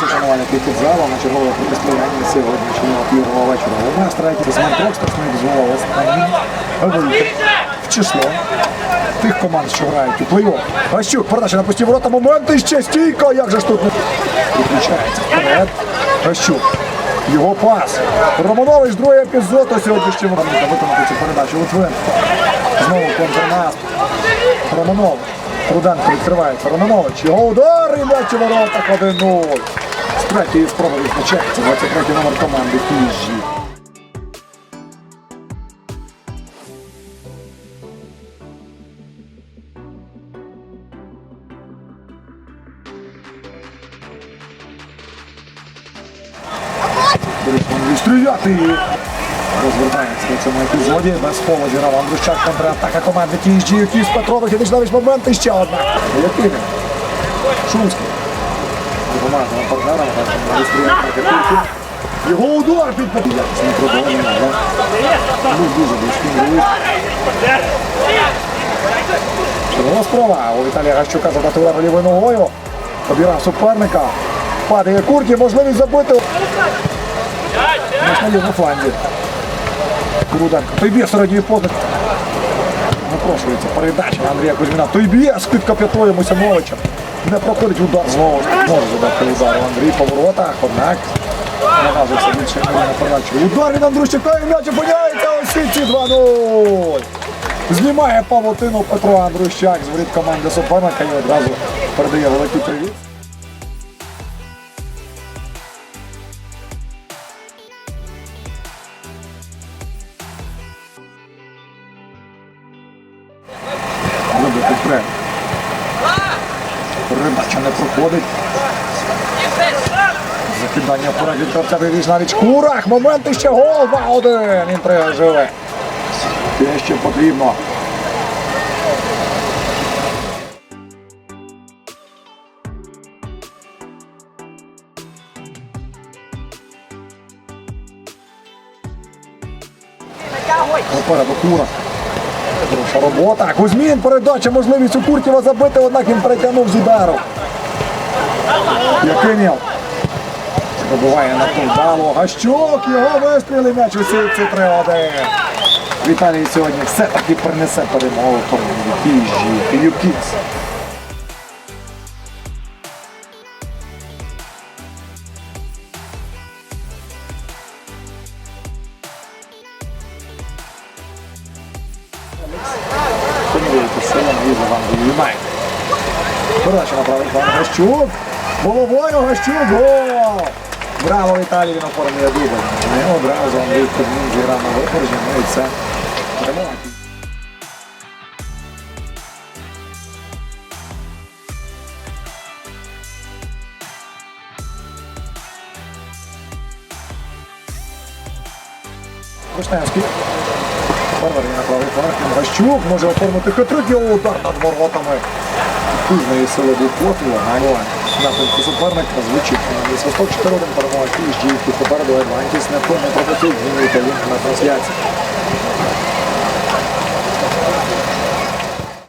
Вася шанувальник під залом на чергове протистояння сьогоднішнього півого вечора. У нас третій Семен Трокстер не дозволив в число тих команд, що грають у плей-офф. Гащук, передача на пусті ворота, моменти ще стійко, як же ж тут не Виключається вперед. Гащук. Його пас. Романович, другий епізод у сьогоднішньому моменту виконати цю передачу. Литвин. Знову контрнаступ. Романович. Руденко відкривається. Романович. Його удар і м'яч у воротах 1-0. З третьої спроби відзначається 23 номер команди Кіжі. Відстріляти. Розвертається в цьому епізоді. Без пола зіграв Андрущак контратака команди TSG. Якийсь Петрович. Відичнавич момент і ще одна. Якими? Шумський. Партнерам. Відстріляти. Його удар під Якісний продовження. Ну, дуже близький рух. Чергова спроба. У Віталія Гащука задати удар лівою ногою. Обірав суперника. Падає Курті, можливість забити. На лівому фланзі. Руденко. Той середньої позиції. Напрошується передача Андрія Кузьміна. Той б'є з під кап'ятою Мусяновича. Не проходить удар знову. Може задати удар у Андрій по воротах, однак наважився більше на передачу. Удар від Андрущака і м'яч опиняється. Ці 2-0. Знімає павутину Петро Андрущак з воріт команди суперника і одразу передає великий привіт. Робити прем. Передача не проходить. Закидання вперед від гравця вивіз навіть Курах. Момент і ще гол 2-1. Інтрига живе. Те, що потрібно. Попереду Курах. Хороша робота. Кузьмін передача, можливість у Куртєва забити, однак він перетягнув з удару. Якимів. Пробиває на повдало. Гащук, його вистріли м'яч у сітці 3-1. Віталій сьогодні все-таки принесе перемогу команді Кіжі Філюкіс. Помилуйте силам від Іван Юнайтед. Передача на правий фланг Гащук. Головою Гащук. Гол! Браво Віталій, він оформлює дубль. Не одразу Андрій Кузьмін зіграв на випереджі. Ну і це перемога. Вишневський. Форвард на правий фланг. Гащук може оформити хитрик. Його удар над воротами. Кузної сили був Плотнова. але Напрямку суперник звучить. Свисток 4-1 перемога Київ, Тут попереду Атлантіс. Не повний пропустив. він і на трансляції.